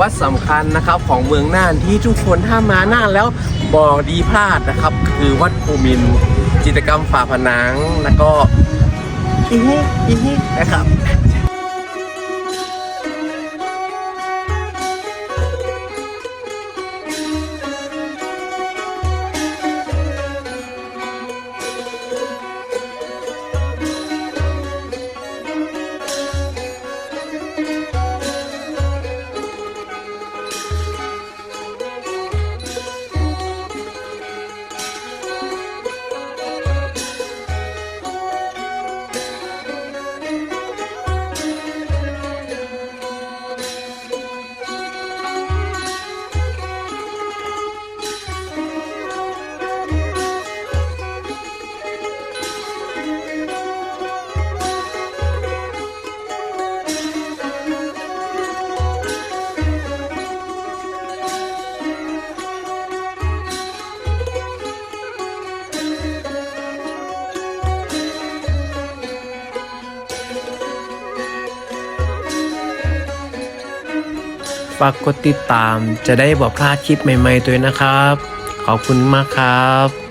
วัดสำคัญนะครับของเมืองน่านที่ทุกคนถ้ามาน่านแล้วบอดีพลาดนะครับ คือวัดภูมินจิตรกรรมฝาผนังแล้วก็อีฮิอีฮินะครับ ฝากกดติดตามจะได้บอกพลาดคลิปใหม่ๆด้วยนะครับ ขอบคุณมากครับ